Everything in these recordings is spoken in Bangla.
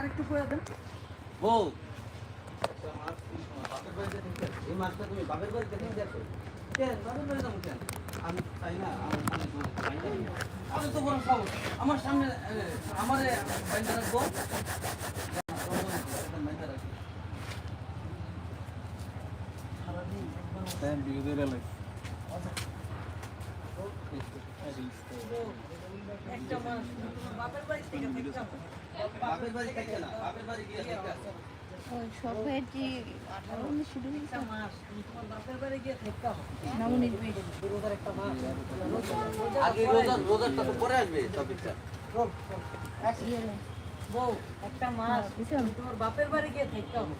আরেকটু করে দেন মাস তুমি বাপের বাড়িতে থাকতে আসো। এই মাসটা তুমি বাপের বাড়িতে থাকতে আসো কেন বাপের বাড়ি যাব কেন আমি চাই না। আমি তো বড় শহর আমার সামনে আমার বাইন্দা রাখব বাইন্দা রাখব সারাদিন একবার Then do you realize? একটা মাস বাপের বাড়ি থেকে হবে। বাপের বাড়ি থাকতে না বাপের বাড়ি গিয়ে থাকতে হবে। না ইয়ে বউ একটা মাস। বুঝছ? তুমি তোমার বাপের বাড়ি গিয়ে থাকতে হবে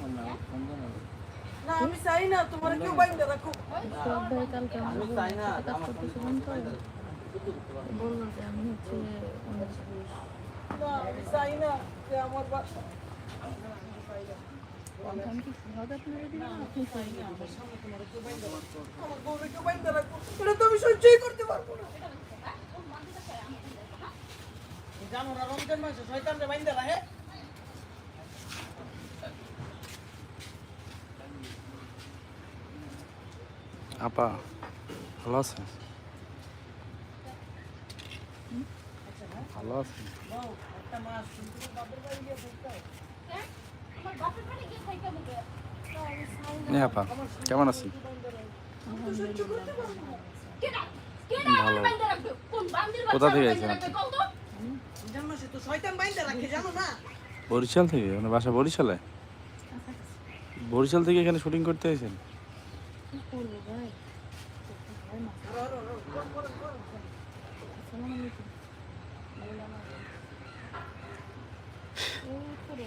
না আমি চাই না তোমার কেউ বাইন্দা রাখো সবাই কালকে আমি চাই না আমার তো বলল যে আমি হচ্ছে না আমি চাই না যে আমার আমি সহ্যই করতে পারব না। জানো না রমজান মাসে শয়তানরে বাইন্দা আপা ভালো আছেন? ভালো আছেন। এ আপা, কেমন আছেন? ভালো কোথা থেকে আইছেন আপনি? রমজান মাসে তো শয়তান বাইন্দা রাখে জানো না বরিশাল থেকে মানে বাসা বরিশালে? বরিশাল থেকে এখানে শুটিং করতে এসেছেন ভাই ভাই মা আরও, আরও, আরও, করো, করো, করো। আসসালামু আলাইকুম এই করে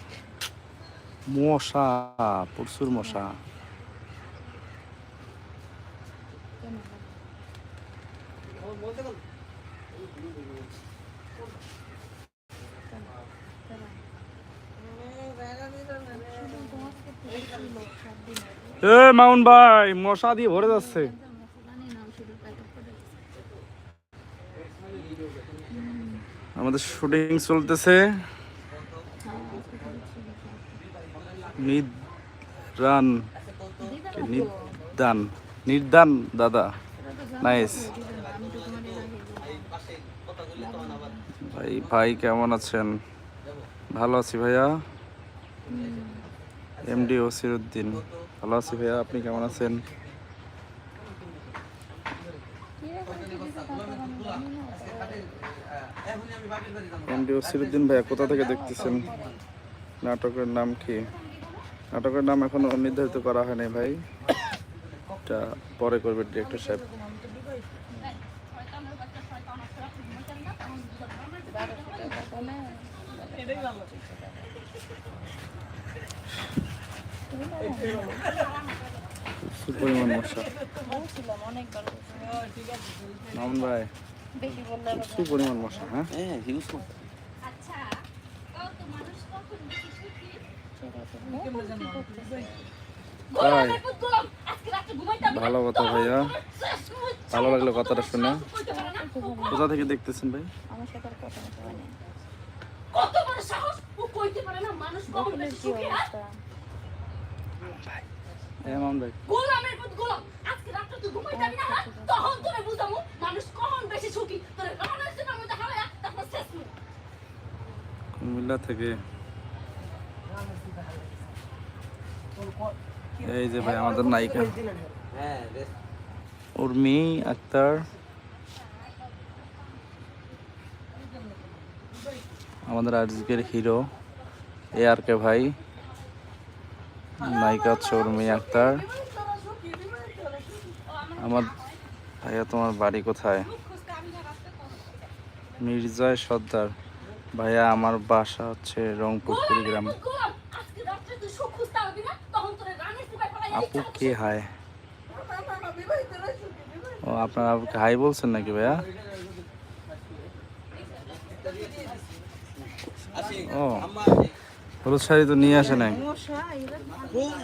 মশা প্রচুর মশা। মাউন ভাই মশা দিয়ে ভরে যাচ্ছে। আমাদের শুটিং চলতেছে। নিদান নিদান নির্দান দাদা। নাইস। ভাই ভাই কেমন আছেন? ভালো আছি ভাইয়া। এমডি ওসিরুদ্দিন। ভালো আছি ভাইয়া, আপনি কেমন আছেন? এমডি ওসিরুদ্দিন ভাইয়া, কোথা থেকে দেখতেছেন? নাটকের নাম কি? নাটকের নাম এখনও নির্ধারিত করা হয়নি ভাই এটা পরে করবে ডিরেক্টর সাহেব এটাই ভালো। প্রচুর পরিমাণ মশা। মামুন ভাই বেশি বললে পরিমাণ মশা হ্যাঁ হ্যাঁ হিউজ ছেড়ে দেবো। কেমনে জানো? বুঝাই। তাই ভালো কথা ভাইয়া। ভালো লাগল কথাটা শুনে। কোথা থেকে দেখতেছেন ভাই? আমার সাথে কথা বলতে হয় না। কত বড় সাহস? ও কইতে পারে না মানুষ কখন বকুলের বেশি কি সুখী আর অবস্থা? ভাই গোলামের মত গোলাম। আজকে রাত্রে তুই ঘুমাই যাবি না হ্যাঁ? তখন তোরে বুঝামু মানুষ কখন বেশি সুখী। তোরে কখন হচ্ছে না মধ্যে তারপর শেষ কুমিল্লা থেকে এই যে ভাই আমাদের নায়িকা। উর্মি, আক্তার। আমাদের আজকের হিরো, এ আর কে ভাই। নায়িকা হচ্ছে উর্মি, আক্তার। আমার ভাইয়া, তোমার বাড়ি কোথায়? মির্জায় সর্দার। ভাইয়া, আমার বাসা হচ্ছে রংপুর, কুড়িগ্রাম গোলাম আজকে রাত্রে তুই সুখ খুঁজতে পারবি না তখন তোরে আপু কে? বিবাহিত ও, আপনার আপুকে হাই বলছেন নাকি ভাইয়া? ও, হলুদ শাড়ি তো নিয়ে আসে নাই।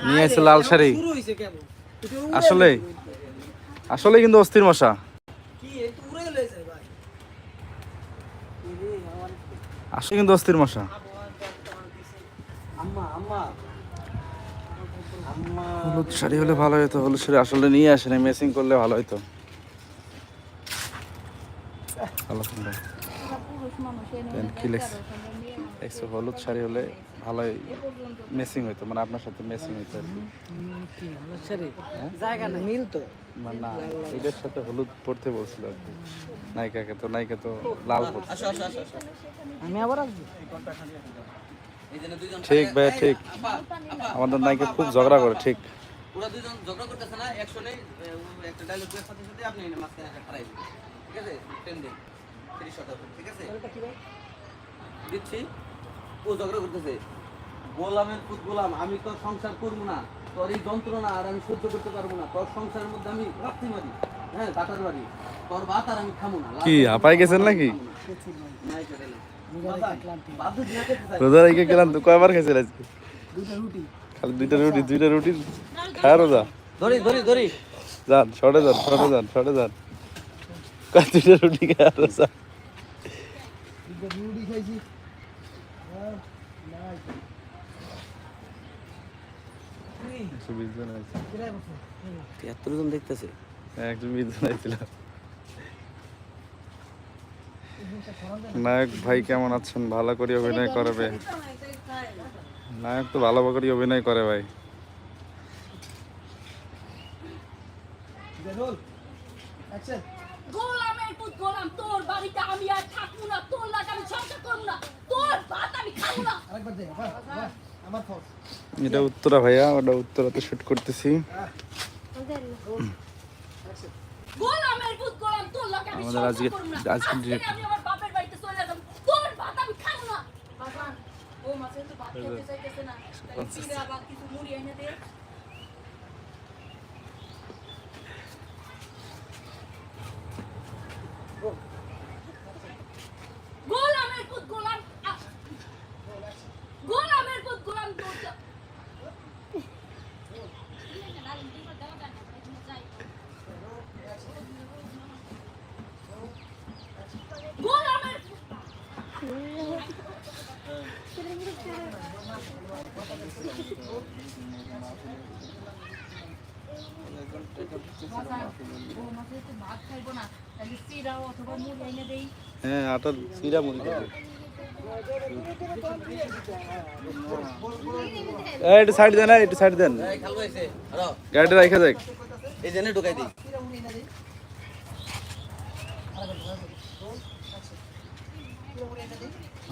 নিয়ে আসে লাল শাড়ি। আসলে? আসলে কিন্তু অস্থির মশা। আসলে কিন্তু অস্থির মশা। আম্মা আম্মা। হলুদ শাড়ি হলে ভালো হতো হলুদ শাড়ি আসলে নিয়ে আসে নাই মেসিং করলে ভালো হতো ভালো সুন্দর। দেখছ হলুদ শাড়ি হলে ভালোই মেসিং হইতো মানে আপনার সাথে মেসিং হইতো আর কি। মিল তো মানে না এটার সাথে হলুদ পড়তে বলছিল আর কি। নায়িকাকে তো, নায়িকা তো লাল পড়ছে। আমি আবার আসব? ঠিক ভাই ঠিক। আমাদের নায়িকা খুব ঝগড়া করে ঠিক। ওরা দুজন ঝগড়া করতেছে না একশনে একটা ডায়লগ এর সাথে সাথে আপনি মাঝখানে একটা খারাই ঠিক আছে? ট্রেন্ডিং তিরিশ শতাংশ ঠিক আছে? দিচ্ছি। ও ঝগড়া করতেছে। গোলামের পুত গোলাম আমি তোর সংসার করব না তোর এই যন্ত্রণা আর আমি সহ্য করতে পারব না। তোর সংসারের মধ্যে আমি রাত্রি মারি হ্যাঁ বাড়ি। তোর ভাত আর আমি খাব না কি, হাঁপায় গেছেন নাকি? নাই রোজা রেখে গেলাম তো কয়বার আজকে? খালি দুইটা রুটি দুইটা রুটি খায় রোজা। ধরি ধরি ধরি। যান শর্টে যান শর্টে যান শর্টে যান। কয় দুইটা রুটি খায় রোজা? রুটি খাইছি জন আছে কিরাই বসে তিয়াত্তর জন দেখতেছে একশো বিশ জন আইছিল। নায়ক ভাই কেমন আছেন? ভালো করে অভিনয় করবে। নায়ক তো ভালো করে অভিনয় করে ভাই। রোল অ্যাকশন গোলামের পুত গোলাম তোর বাড়িতে আমি আর থাকব না তোর লাগে আমি সংসার করব না তোর ভাত আমি খাব না। আরেকবার দে বাহ, বাহ, আমার ফোন এটা উত্তরা ভাইয়া ওটা উত্তরাতে শুট করতেছি। আমাদের আজকে- আজকে আজকে direct- আমি আমার বাপের বাড়িতে চলে যাব তোর ভাত আমি খাব না বাবা ও মাসে তো ভাত খেতে চাইতেছে না কিছু মুড়ি এনে দে গোলামের পুত গোলাম আ- গোলামের পুত গোলাম তোর যা- গোলামের ও মাসে তো ভাত খাইবো না তাহলে চিড়া অথবা মুড়ি এনে দেই হ্যাঁ আটার চিরা মুড়ি এই একটু সাইড দেন একটু সাইড দেন। গাড়িটা রাখা যাক এই জেনে ঢুকাই দিই।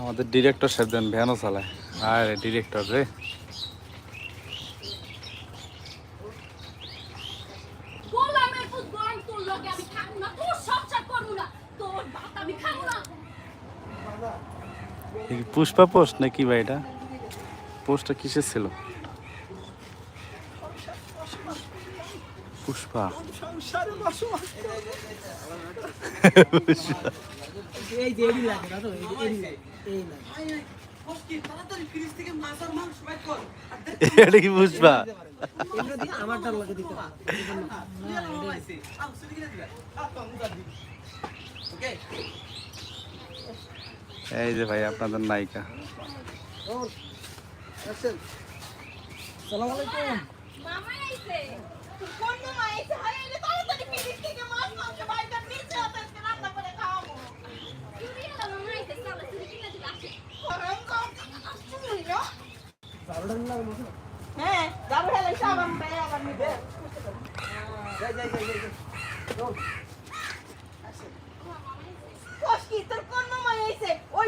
আমাদের ডিরেক্টর সাহেব দেন ভ্যানও চালায়। আরে ডিরেক্টর রে গোলামের পুত গোলাম তোর লগে আমি খাব না তোর সংসার করব না তোর ভাত আমি খাব না এ কি পুষ্পা পোস্ট নাকি ভাই এটা? পোস্টটা কিসের ছিল? পুষ্পা। এটা কি পুষ্পা দিয়ে আমারটার লাগে দিতে হবে ওকে এই যে ভাই আপনাদের নায়িকা। হ্যাঁ যাব হেলে সাবান পায় আবার নিবে। যাই যাই যাই যাই।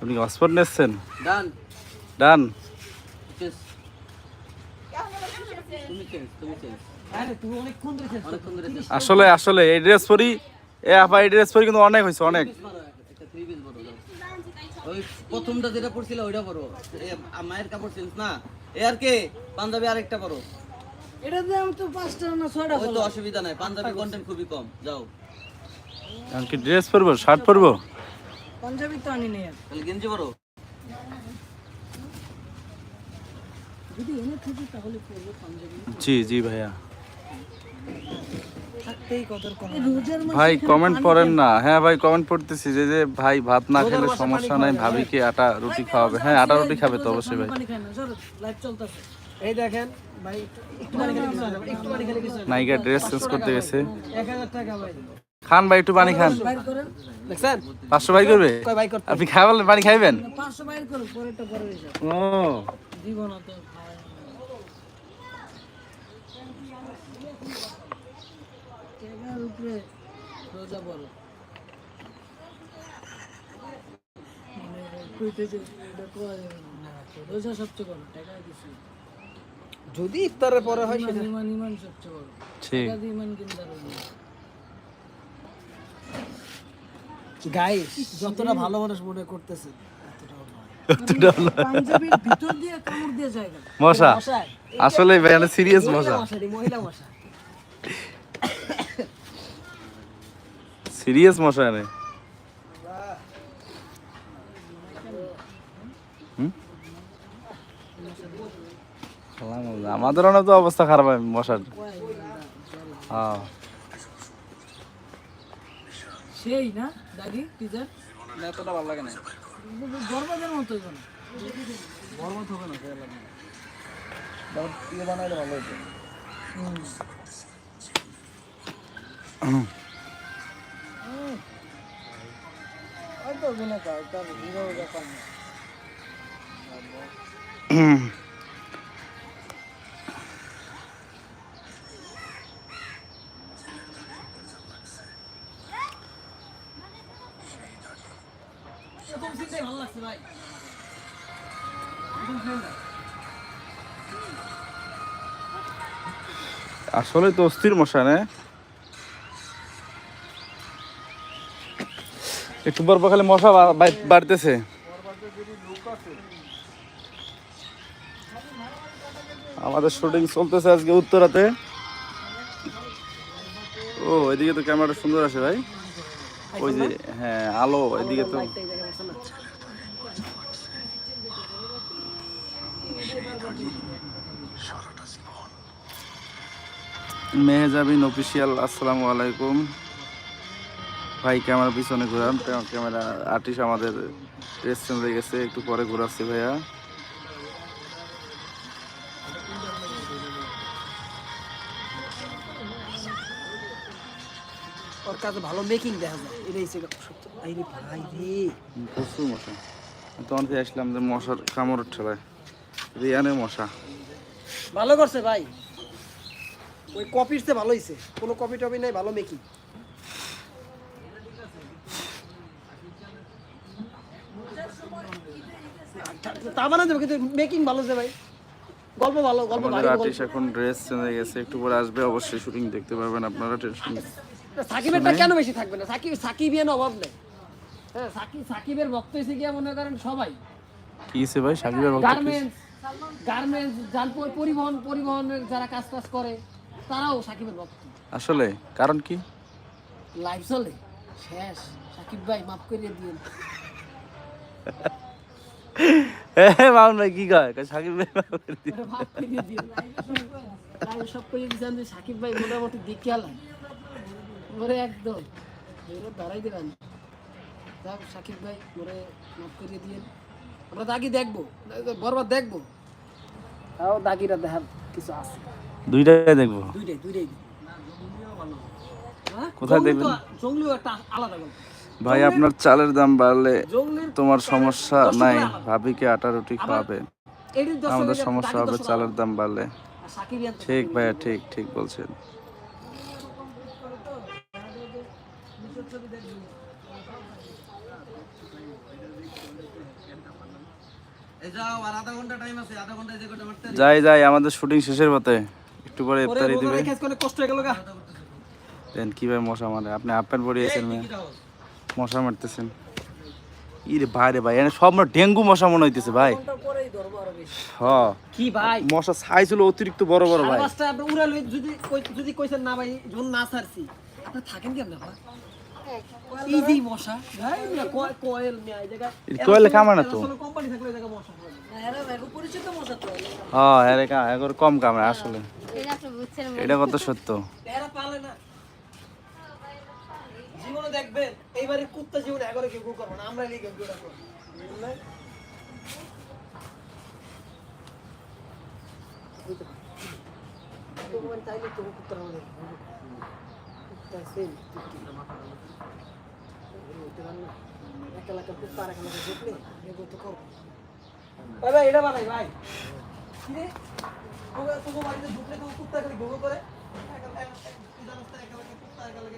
আপনি কি হসপিটাল নিচ্ছেন ডান। ডান। আসলে আসলে এই ড্রেস পরি এ আপা এই ড্রেস পরি কিন্তু অনেক হয়েছে অনেক। প্রথমটা যেটা পড়ছিল ওইটা আ- মায়ের কাপড় চেঞ্জ না। এ আর কে? পাঞ্জাবি আরেকটা পড়ো এটা দিয়ে আমি তো পাঁচটা না ছয়টা অসুবিধা নাই পাঞ্জাবি কন্টেন্ট খুবই কম যাও। কি ড্রেস পরবো শার্ট পরবো? পাঞ্জাবি তো আনি নেই তাহলে গেঞ্জি পড়ো যদি এনে থাকি তাহলে পরবো পাঞ্জাবি। জি জি ভাইয়া। ভাই কমেন্ট পড়েন না। হ্যাঁ ভাই কমেন্ট পড়তেছি যে যে ভাই ভাত না খেলে সমস্যা নাই ভাবি কি আটা রুটি খাওয়াবে? হ্যাঁ আটা রুটি খাবে তো অবশ্যই ভাই। এই দেখেন ভাই একটু- একটু পানি খেলে কিছু না, একটু পানি খেলে কিছু না। নায়িকা ড্রেস চেঞ্জ করতে গেছে। এক হাজার টাকা ভাই। খান ভাই একটু পানি খান। বাইর করেন। দেখছেন? পাঁচশো ভাই করবে? আপনি পানি খাইবেন? ও। মানে যদি ইফতারের পরে হয় সেটা ইমান ইমান সবচেয়ে বড়। ঠিক। ইমান কিনতে পারবে না গাইস যতটা ভালো মানুষ মনে করতেছে পাঞ্জাবির ভিতর দিয়ে কামড় দিয়ে জায়গা মশা। আসলে সিরিয়াস মশা। মশারি মহিলা মশা। সিরিয়াস মশা এনে। হুম? আমাদের অনেক তো অবস্থা খারাপ হয় মশার। হ্যাঁ। সেই না? দাগি টিজার এতটা ভালো লাগে না গর্বাদের মতো যেন ইয়ে বানাইলে ভালো হতো হয়তো গুণে কাজ তার হিরো ব্যাপার না আসলে তো অস্থির মশা নে? একটু পর খালি মশা বাড়তেছে। আমাদের শুটিং চলতেছে আজকে উত্তরাতে। ও, এদিকে তো ক্যামেরাটা সুন্দর আছে ভাই। ওই যে হ্যাঁ আলো, এদিকে তো মেহেজাবিন অফিসিয়াল আসসালামু আলাইকুম। ভাই ক্যামেরা পিছনে ঘুরান। ক্যামেরা আর্টিস্ট আমাদের ড্রেস চেঞ্জ হয়ে গেছে। একটু পরে ঘুরাচ্ছি ভাইয়া। ওর কাছে ভালো মেকিং দেখা যায়। এটাই ছিল সত্য। ভাই রে। প্রচুর মশা। তখন থেকে আসলাম যে মশার কামড় ঠেলায়। রিয়ানে মশা। ভালো করছে ভাই। ওই কপির চেয়ে ভালো হয়েছে কোনো কপি টপি নাই ভালো মেকিং তা মানে দেবো কিন্তু মেকিং ভালো আছে ভাই। গল্প ভালো গল্প আর্টিস্ট এখন ড্রেস চেঞ্জ হয়ে গেছে একটু পরে আসবে অবশ্যই শুটিং দেখতে পারবেন আপনারা টেনশন সাকিবেরটা কেন বেশি থাকবে না? সাকিব সাকিবিয়ান অভাব নেই। হ্যাঁ সাকিব সাকিবের ভক্ত গিয়ে মনে করেন সবাই। কি হয়েছে ভাই? সাকিবের কি? গার্মেন্টস গার্মেন্টস পরিবহন পরিবহনের যারা কাজ টাজ করে তারাও সাকিবের ভক্ত আসলে কারণ কি? লাইভ চলে? শেষ। সাকিব ভাই মাফ করিয়ে দিন মামুন ভাই কি কয়? কয় সাকিব ভাই মাফ করে দিন। মাফ করিয়ে দিন লাইভ সব যে সাকিব ভাই মোটামুটি দেখে আলাম ওরে একদম। দিবেন যাক সাকিব ভাই মাফ করিয়ে দিন আমরা দাগি দেখব। বরবার দেখব। তাও দাগিরা দেখার কিছু আছে। দুইটাই দেখব। দুইটাই দুইটাই। হ্যাঁ? কোথায় দেখবেন? ভাই আপনার চালের দাম বাড়লে তোমার সমস্যা নাই। ভাবিকে আটা রুটি খাওয়াবে। আমাদের সমস্যা হবে চালের দাম বাড়লে। ঠিক ভাইয়া ঠিক ঠিক বলছেন। যাই যাই আমাদের শুটিং শেষের পথে। একটু পরে ইফতারি দিবে। কষ্ট হয়ে গেল গা। দেন কীভাবে মশা মারে? আপনি হাফ প্যান্ট পরিয়েছেন মশা মারতেছেন। ইরে ভাই রে ভাই এখানে সব মনে ডেঙ্গু মশা মনে হইতেছে ভাই। কি ভাই? মশা সাইজ হলো অতিরিক্ত বড় বড় ভাই। মাছটা আপনি উড়ালে যদি যদি কইছেন না ভাই যখন না ছাড়ছি। আপনি থাকেন কেমন ভাই ইজি মশা। ভাই না কোয়েল মিয়া এই জায়গা কোয়েলে কামড়ে না তো। কোম্পানি থাকলে এই জায়গা মশা হয় না এরা ভাই পরিচিত মশা তো। হ্যাঁ কম কামড়ে আসলে। এটা কত সত্য? এরা পালে না। জীবনে দেখবেন এইবারে কুত্তা জীবনে এগারো কেউ করব না। আমরা করব। আমি চাইলে কুত্তা সেই এক এলাকা কুত্তা আর এক এলাকা দেখলে তো করব। ভাই ভাই এটা বানাই ভাই। তোকে বাড়িতে ঢুকলে তো কুত্তা খালি ঘুঘু করে এক এলাকা- এক- এক- তুই জানিস তো এক এলাকা কুত্তা এক আর-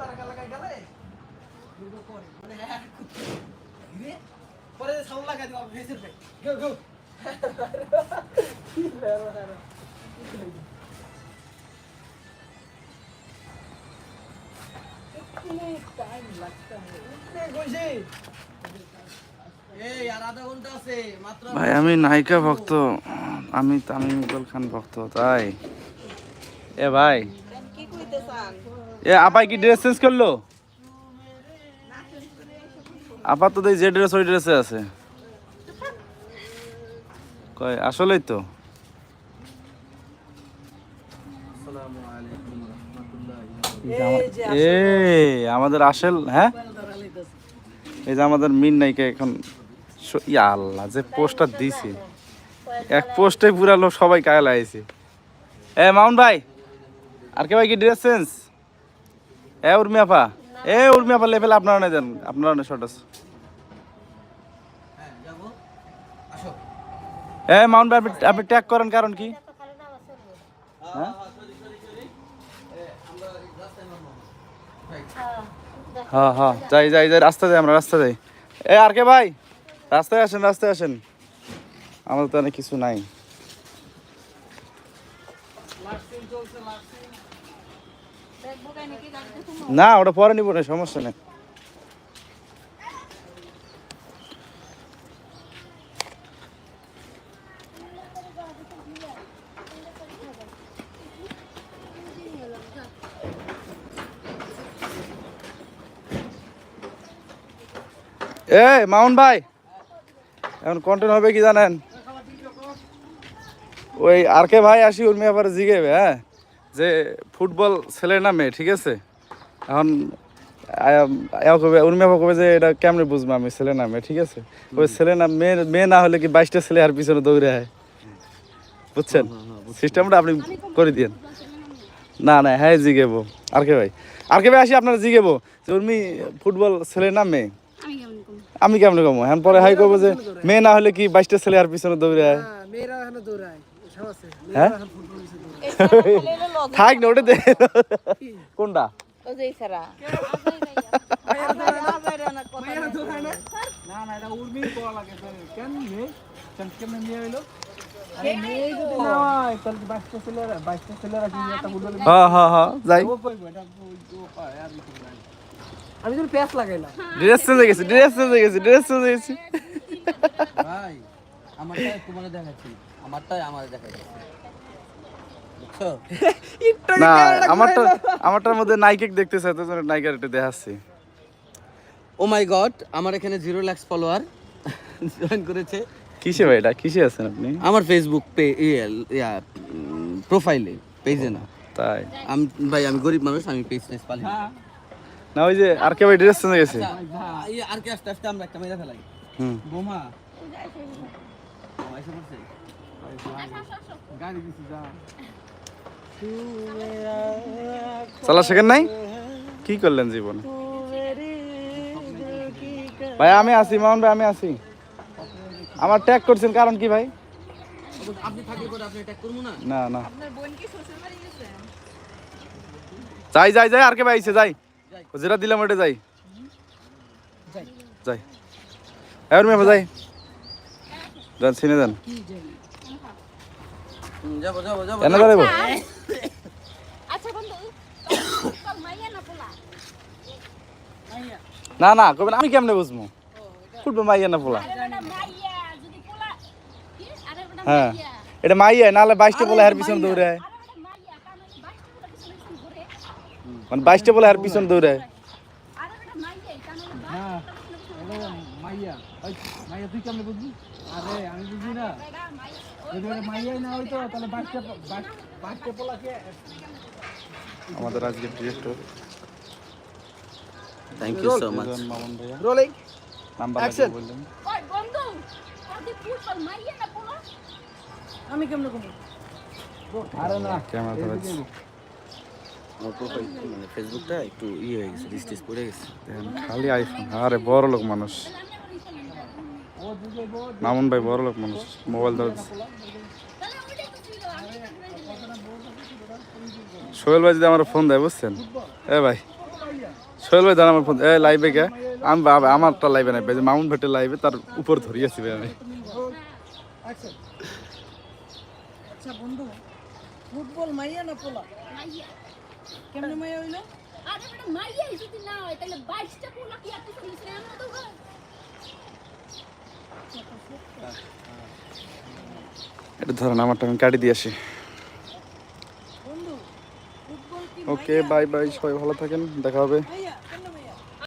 আর আর এলাকায় গেলে। মানে? পরে সাউন্ড লাগাই দিবা ভেসের ভাই গো গো ভাই, আমি নায়িকা ভক্ত। আমি তামিম ইকবাল খান ভক্ত, তাই? এ ভাই। এ, আপাই কি ড্রেস চেঞ্জ করল? আপা তো যে ড্রেস ওই ড্রেসে আছে। কয়, আসলেই তো। এ আমাদের আসল হ্যাঁ? এই যে আমাদের মিন নাইকে এখন ইয়া আল্লাহ যে পোস্টটা দিছে। এক পোস্টে পুরা লোক সবাই কায় লাগাইছে এ মাউন ভাই আর কে ভাই কি ড্রেস চেঞ্জ এ উর্মি উর্মিয়াপা এ উর্মিয়াপা লেভেল আপনারা নেই দেন আপনারা নেই শর্ট আছে হ্যাঁ যাব। আসো। এ মাউন্ট ভাই আপনি- আপনি ট্যাগ করেন কারণ কি? হ্যাঁ সরি সরি সরি এ আমরা এই রাস্তায় নামবো রাইট হ্যাঁ হ্যাঁ। যাই যাই যাই রাস্তা যাই আমরা রাস্তা যাই। এ আর কে ভাই? রাস্তায় আসেন রাস্তায় আসেন। আমাদের তো অনেক কিছু নাই। না ওটা পরে নিব না সমস্যা নেই। এ মাউন ভাই। এখন কন্টেন্ট হবে কি জানেন? ওই আর কে ভাই আসি উর্মি আবার জিগেবে হ্যাঁ? যে ফুটবল ছেলে না মেয়ে ঠিক আছে? এখন কবে উর্মি আপা কবে যে এটা কেমনে বুঝব আমি ছেলে না মেয়ে ঠিক আছে? ওই ছেলে না মেয়ে মেয়ে না হলে কি বাইশটা ছেলে আর পিছনে দৌড়ে হয় বুঝছেন? সিস্টেমটা আপনি করে দিয়েন। না না হ্যাঁ জিগেবো আর কে ভাই? আর কে ভাই আসি আপনারা জিগেবো যে উর্মি ফুটবল ছেলে না মেয়ে? আমি কেমন কম? হ্যাঁ পরে হাই করব যে মেয়ে না হলে কি বাইশটা ছেলে আর পিছনে দৌড়ে দৌড়ায়। হ্যাঁ? থাক না ওটা কোনটা? না। না এটা উর্মি পড়া লাগে কেন কেন নিয়ে হইল? আমি যদি প্যাস লাগাইলাম dress change dress change dress change ভাই আমারটাই তোমাকে দেখাচ্ছি আমারটাই আমার দেখাচ্ছি। না আমারটা আমারটার মধ্যে নাইকেক দেখতে চাই তো নাইকার একটু দেখাচ্ছি। ও মাই গড আমার এখানে জিরো লাক্স ফলোয়ার জয়েন করেছে। কিসে ভাই? এটা কিসে আছেন আপনি? আমার ফেসবুক পে ইয়া প্রোফাইলে পেজে না। তাই। আমি ভাই আমি গরিব মানুষ আমি পেজ টেজ পালি। না। না ওই যে আর কে ভাই ড্রেস চেঞ্জ গেছে? আচ্ছা, এই আর কি আস্তে আস্তে আমরা একটা মেরে ফেলাই হুম। বোমা। বোমা এসে গাড়ি দিছি যা। চালা শেখেন নাই? কি করলেন জীবনে? ভাই আমি আছি মামুন ভাই আমি আছি। আমার ট্যাগ করছেন কারণ কি ভাই? আপনি থাকলে পরে আপনি অ্যাটাক করব না? না না। আপনার বোন কি শ্বশুর বাড়ি গেছে? যাই যাই যাই আর কে পাইছে যাই। ও যেটা দিলাম ওটা যাই। যাই। যাই। এবার মেয়ে যাই। যান চিনে যান। যাব যাব যাব। এনে আচ্ছা বন্ধু মাইয়া না পোলা। না না কবেন আমি কেমনে বুঝব? ফুটবল মাইয়া না পোলা আরে বেটা মাইয়া যদি পোলা কি আরে বেটা হ্যাঁ। এটা মাইয়া নাহলে বাইশটা পোলা হের পিছন দৌড়ায় ঘুরে মানে বাইশটা পোলা হের পিছন দৌড়ায় আরে আমি বুঝি না। পোলাকে আমাদের আজকে director. Thank you so much rolling. Number. বললেন। ওই বন্ধু যদি ফুটবল মাইয়া না পোলা আমি কেমনে কমু আরে না ক্যামেরা ধরেছি আমার প্রোফাইল মানে ফেসবুকটা একটু ইয়ে হয়ে গেছে পড়ে গেছে। খালি আইফোন আরে বড় লোক মানুষ। মামুন ভাই বড় লোক মানুষ। মোবাইল সোহেল ভাই যদি আমার ফোন দেয় বুঝছেন? এ ভাই সোহেল ভাই জানা আমার ফোন এ লাইভে কে? আমি আমারটা লাইভে নাই ভাই মামুন ভাইটের লাইভে তার উপর ধরিয়েছি ভাই আমি আচ্ছা আচ্ছা বন্ধু ফুটবল মাইয়া না পোলা? মাইয়া। কেমনে মাইয়া হইল? আরে বেটা মাইয়া যদি না হয় তাহলে বাইশটা পোলা কি আর করিস না আমরা তো হয়? এটা ধরেন আমারটা আমি কাটি দিয়ে আসি। ওকে বাই বাই সবাই ভালো থাকেন দেখা হবে। মাইয়া